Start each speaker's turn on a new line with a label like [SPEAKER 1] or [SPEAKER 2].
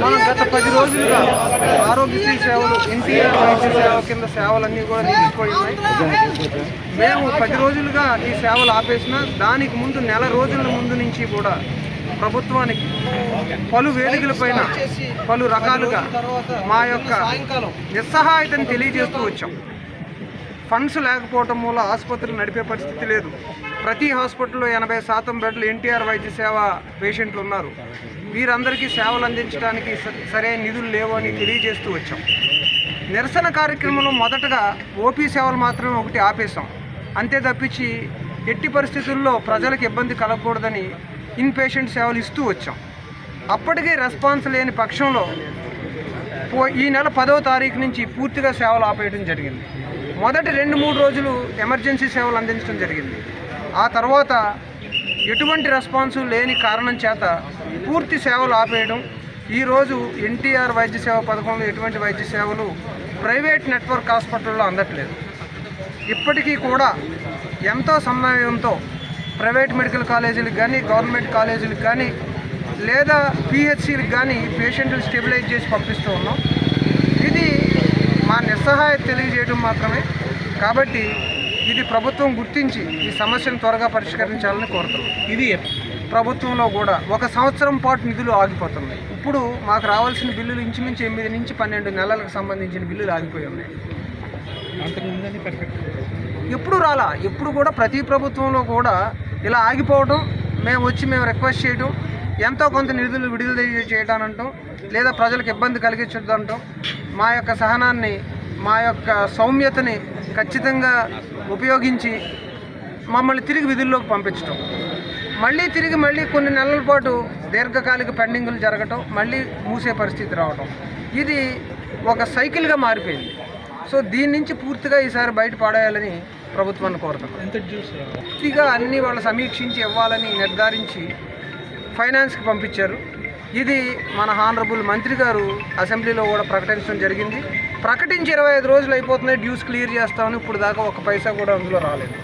[SPEAKER 1] మనం గత పది రోజులుగా ఆరోగ్యశ్రీ సేవలు ఎన్టీఆర్ వైద్య సేవ కింద సేవలన్నీ కూడా నిలిచిపోయినాయి. మేము పది రోజులుగా ఈ సేవలు ఆపేసిన దానికి ముందు నెల రోజుల ముందు నుంచి కూడా ప్రభుత్వానికి పలు వేదికలపైన పలు రకాలుగా మా యొక్క నిస్సహాయతను తెలియజేస్తూ వచ్చాం. ఫండ్స్ లేకపోవటం మూల ఆసుపత్రులు నడిపే పరిస్థితి లేదు. ప్రతి హాస్పిటల్లో ఎనభై శాతం బెడ్లు ఎన్టీఆర్ వైద్య సేవ పేషెంట్లు ఉన్నారు. వీరందరికీ సేవలు అందించడానికి స- సరైన నిధులు లేవు అని తెలియజేస్తూ వచ్చాం. నిరసన కార్యక్రమంలో మొదటగా ఓపీ సేవలు మాత్రమే ఒకటి ఆపేశాం. అంతే తప్పించి ఎట్టి పరిస్థితుల్లో ప్రజలకు ఇబ్బంది కలగకూడదని ఇన్ పేషెంట్ సేవలు ఇస్తూ వచ్చాం. అప్పటికే రెస్పాన్స్ లేని పక్షంలో పో ఈ నెల పదవ తారీఖు నుంచి పూర్తిగా సేవలు ఆపేయడం జరిగింది. మొదటి రెండు మూడు రోజులు ఎమర్జెన్సీ సేవలు అందించడం జరిగింది. ఆ తర్వాత ఎటువంటి రెస్పాన్స్ లేని కారణం చేత పూర్తి సేవలు ఆపేయడం ఈరోజు ఎన్టీఆర్ వైద్య సేవ పథకంలో ఎటువంటి వైద్య సేవలు ప్రైవేట్ నెట్వర్క్ హాస్పిటల్లో అందట్లేదు. ఇప్పటికీ కూడా ఎంతో సమన్వయంతో ప్రైవేట్ మెడికల్ కాలేజీలకు కానీ గవర్నమెంట్ కాలేజీలకు కానీ లేదా పిహెచ్సిలకు కానీ పేషెంట్లు స్టెబిలైజ్ చేసి పంపిస్తూ ఉన్నాం. ఇది మా నిస్సహాయత తెలియజేయడం మాత్రమే. కాబట్టి ఇది ప్రభుత్వం గుర్తించి ఈ సమస్యను త్వరగా పరిష్కరించాలని కోరుతున్నాం.
[SPEAKER 2] ఇది
[SPEAKER 1] ప్రభుత్వంలో కూడా ఒక సంవత్సరం పాటు నిధులు ఆగిపోతున్నాయి. ఇప్పుడు మాకు రావాల్సిన బిల్లులు ఇంచుమించు ఎనిమిది నుంచి పన్నెండు నెలలకు సంబంధించిన బిల్లులు ఆగిపోయి ఉన్నాయి. ఎప్పుడు రాలా? ఎప్పుడు కూడా ప్రతి ప్రభుత్వంలో కూడా ఇలా ఆగిపోవడం మేము వచ్చి మేము రిక్వెస్ట్ చేయడం ఎంతో కొంత నిధులు విడుదల చేయడానంటాం లేదా ప్రజలకు ఇబ్బంది కలిగించడంటాం మా యొక్క సహనాన్ని మా యొక్క సౌమ్యతని ఖచ్చితంగా ఉపయోగించి మమ్మల్ని తిరిగి విధుల్లోకి పంపించడం మళ్ళీ తిరిగి మళ్ళీ కొన్ని నెలల పాటు దీర్ఘకాలిక పెండింగులు జరగటం మళ్ళీ మూసే పరిస్థితి రావటం. ఇది ఒక సైకిల్గా మారిపోయింది. సో దీని నుంచి పూర్తిగా ఈసారి బయట పడేయాలని ప్రభుత్వాన్ని కోరుతున్నాం. పూర్తిగా అన్ని వాళ్ళు సమీక్షించి ఇవ్వాలని నిర్ధారించి ఫైనాన్స్కి పంపించారు. ఇది మన హానరబుల్ మంత్రి గారు అసెంబ్లీలో కూడా ప్రకటించడం జరిగింది. ప్రకటించి ఇరవై ఐదు రోజులు అయిపోతున్నాయి డ్యూస్ క్లియర్ చేస్తామని ఇప్పుడు దాకా ఒక పైసా కూడా అందులో రాలేదు.